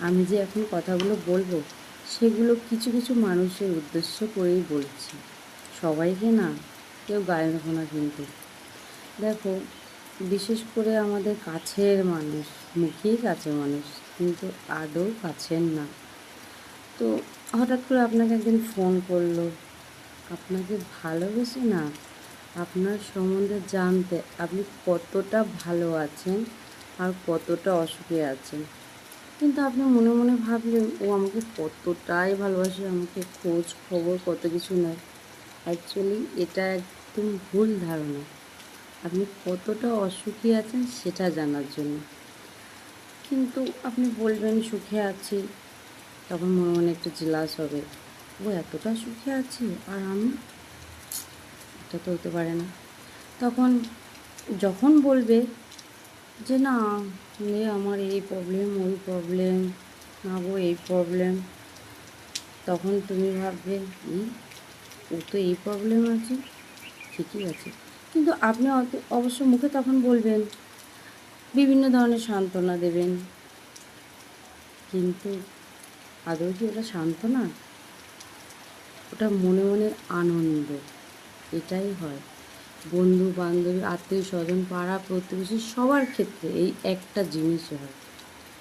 আমি যে এখন কথাগুলো বলব, সেগুলো কিছু কিছু মানুষের উদ্দেশ্য করেই বলছি। সবাইকে না, কেউ গায়ে নেব না কিন্তু। দেখো, বিশেষ করে আমাদের কাছের মানুষ, মুখেই কাছের মানুষ, কিন্তু আদৌ কাছের না। তো হঠাৎ করে আপনাকে একদিন ফোন করল, আপনাকে ভালোবেসে না আপনার সম্বন্ধে জানতে আপনি কতটা ভালো আছেন আর কতটা অসুখে আছেন? কিন্তু আপনি মনে মনে ভাবলেন, ও আমাকে কতটাই ভালোবাসে, আমাকে খোঁজ খবর কত কিছু নেয়। অ্যাকচুয়ালি এটা একদম ভুল ধারণা। আপনি কতটা অসুখী আছেন সেটা জানার জন্য। কিন্তু আপনি বলবেন, সুখে আছি। তখন মনে মনে একটু জেলাস হবে। ও এতটা সুখে আছে? আর আমি? এটা তো হতে পারে না। তখন যখন বলবে যে না, এ আমার এই প্রবলেম ওই প্রবলেম না গো এই প্রবলেম তখন তুমি ভাববে ও তো এই প্রবলেম আছে। ঠিকই আছে। কিন্তু আপনি অবশ্য মুখে তখন বলবেন, বিভিন্ন ধরনের সান্ত্বনা দেবেন। কিন্তু আদৌ কি ওটা সান্ত্বনা? ওটা মনে মনে আনন্দ। এটাই হয়। বন্ধু বান্ধবী আত্মীয় স্বজন পাড়া প্রতিবেশী সবার ক্ষেত্রে এই একটা জিনিস হয়।